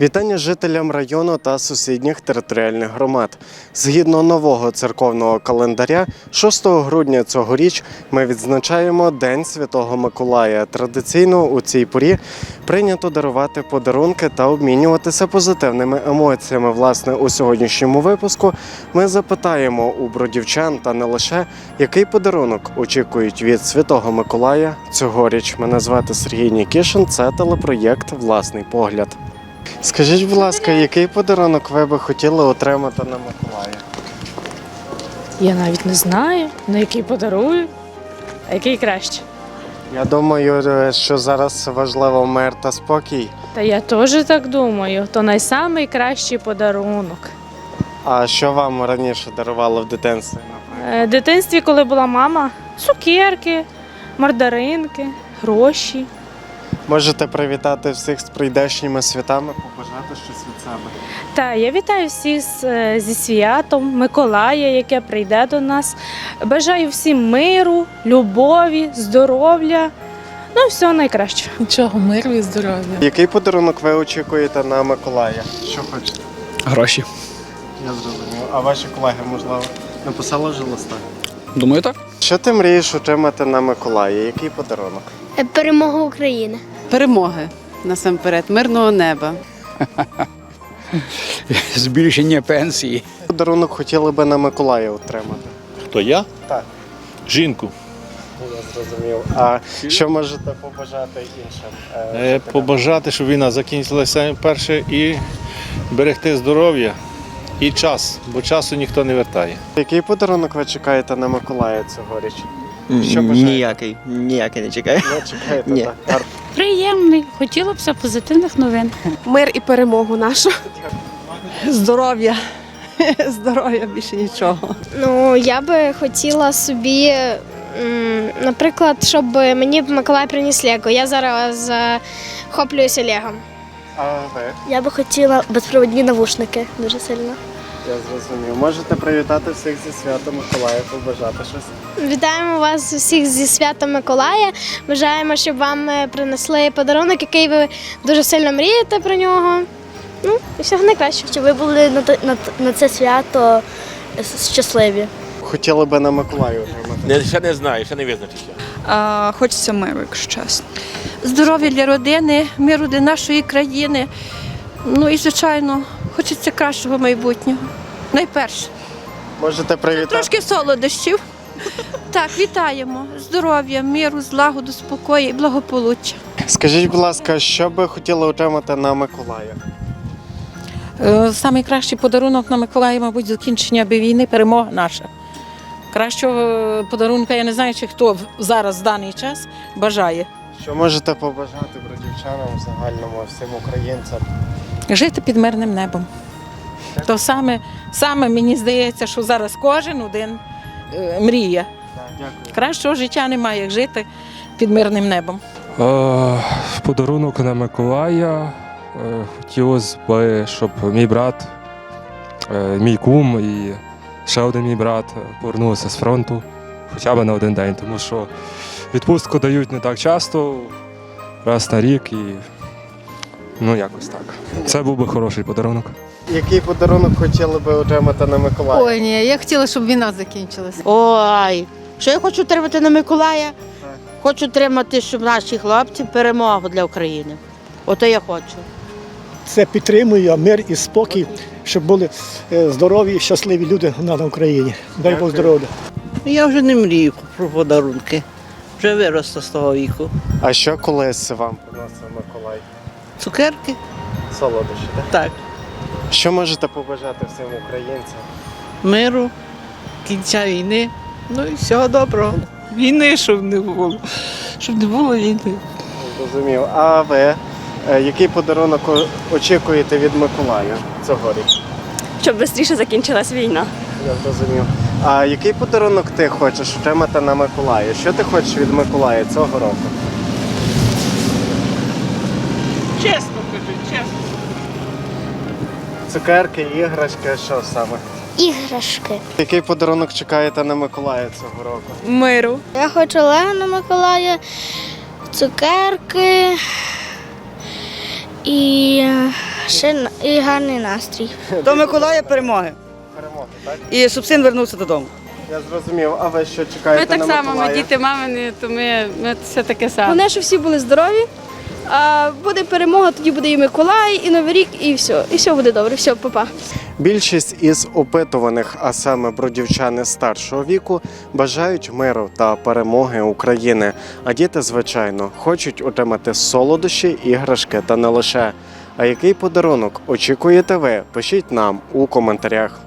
Вітання жителям району та сусідніх територіальних громад. Згідно нового церковного календаря, 6 грудня цьогоріч ми відзначаємо День Святого Миколая. Традиційно у цій порі прийнято дарувати подарунки та обмінюватися позитивними емоціями. Власне, у сьогоднішньому випуску ми запитаємо у бродівчан та не лише, який подарунок очікують від Святого Миколая цьогоріч. Мене звати Сергій Нікішин. Це телепроєкт Власний погляд. Скажіть, будь ласка, який подарунок ви би хотіли отримати на Миколая? Я навіть не знаю, на який подарую, а який краще. Я думаю, е, що зараз важливо мир та спокій. Та я теж так думаю, то найкращий подарунок. А що вам раніше дарувало в дитинстві? Е, В дитинстві, коли була мама, цукерки, мардаринки, гроші. Можете привітати всіх з прийдешніми святами, побажати щось від себе. Та я вітаю всіх з- е, зі святом Миколая, яке прийде до нас. Бажаю всім миру, любові, здоров'я. Ну, всього найкращого. Нічого, миру і здоров'я. Який подарунок ви очікуєте на Миколая? Що хочете? Гроші. Я зрозумів. А ваші колеги, можливо, написали вже листа? Думаю, так. Що ти мрієш отримати на Миколая? Який подарунок? Е, Перемога України. Перемоги насамперед, мирного неба. Збільшення пенсії. Подарунок хотіли би на Миколая отримати. Хто я? Так. Жінку. Я зрозумів. А що можете побажати іншим? е, Е. Побажати, щоб війна закінчилася перше і берегти здоров'я і час, бо часу ніхто не вертає. Який подарунок ви чекаєте на Миколая цьогоріч? Що бажаєте? Ніякий, ніякий не чекаю. Не чекаєте, Ні. так? Приємний, хотілося б позитивних новин. Мир і перемогу нашу. Здоров'я. Здоров'я більше нічого. Ну, я би хотіла собі, наприклад, щоб мені Миколай приніс Лего. Я зараз захоплююся Легом. А ви? Я би хотіла безпровідні навушники дуже сильно. Я зрозумів. Можете привітати всіх зі святом Миколая, побажати щось. Вітаємо вас усіх зі святом Миколая. Бажаємо, щоб вам е, принесли подарунок, який ви дуже сильно мрієте про нього. Ну, і всього найкращого. щоб ви були на, на, на це свято щасливі. Хотіли би на Миколаю отримати. Ще не знаю, ще не визначився. А, хочеться миру, якщо чесно. Здоров'я для родини, миру для нашої країни. Ну і, звичайно, хочеться кращого майбутнього. Найперше. Можете привітати. Трошки солодощів. Так, вітаємо. Здоров'я, миру, злагоду, спокою і благополуччя. Скажіть, будь ласка, що би хотіли отримати на Миколая? Е, Самий кращий подарунок на Миколая, мабуть, закінчення війни, перемога наша. Кращого е, подарунка я не знаю, чи хто зараз в даний час бажає. Що можете побажати бродівчанам загальному, всім українцям? Жити під мирним небом. То саме, саме мені здається, що зараз кожен один е, мріє. Кращого життя немає, як жити під мирним небом. Е, Подарунок на Миколая. Е, Хотілося б, щоб мій брат, е, мій кум і ще один мій брат повернулися з фронту хоча б на один день, тому що відпустку дають не так часто, раз на рік і ну якось так. Це був би хороший подарунок. Який подарунок хотіли би отримати на Миколая? Ой, ні, я хотіла, щоб війна закінчилася. Ой, що я хочу отримати на Миколая? Хочу отримати, щоб наші хлопці перемогу для України. Ото я хочу. Це підтримує мир і спокій, щоб були е, здорові і щасливі люди на на Україні. Дай Бог здоров'я. Я вже не мрію про подарунки. Вже виросла з того віку. А що колись вам приносив Миколай? Цукерки? Солодощі, так? Так. Що можете побажати всім українцям? Миру, кінця війни. Ну і всього доброго. Війни, щоб не було. Щоб не було війни. Зрозумів. А ви? е, Який подарунок очікуєте від Миколая цьогоріч? Щоб швидше закінчилась війна. Я зрозумів. А який подарунок ти хочеш отримати на Миколая? Що ти хочеш від Миколая цього року? Чесно кажу, чесно. Цукерки, іграшки, що саме? Іграшки. Який подарунок чекаєте на Миколая цього року? Миру. Я хочу Лего на Миколая, цукерки і Ще і гарний настрій. До Миколая перемоги. Перемоги, так? І щоб син вернувся додому. Я зрозумів. А ви що чекаєте Ми так на Миколая? мамини, то ми, ми все таке саме. Головне, щоб всі були здорові. А буде перемога, тоді буде і Миколай, і Новий рік, і все. І все буде добре. Все, па-па. Більшість із опитуваних, а саме бродівчани старшого віку, бажають миру та перемоги України. А діти, звичайно, хочуть отримати солодощі, іграшки та не лише. А який подарунок очікуєте ви? Пишіть нам у коментарях.